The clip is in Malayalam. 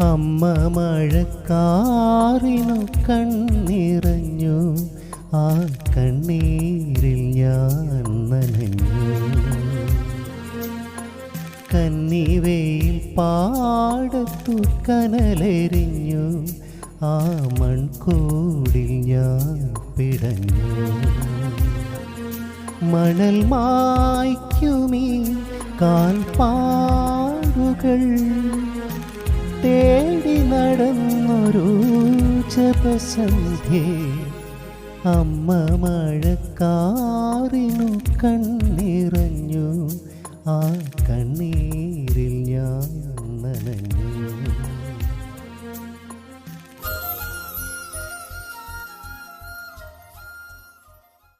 അമ്മ മഴക്കാറിനു കണ്ണിറഞ്ഞു. ആ കണ്ണീരിൽ ഞാൻ നനഞ്ഞു. കന്നിവയിൽ പാടത്തു കനലെരിഞ്ഞു. ആ മൺകൂടിൽ ഞാൻ പിടഞ്ഞു. മണൽ മായ്ക്കുമീ കാൽപ്പാടുകൾ ആരോ അമ്മ മഴക്കാറിനു കണ്ണിറഞ്ഞു ആ കണ്ണീരിൽ ഞാൻ നനഞ്ഞു.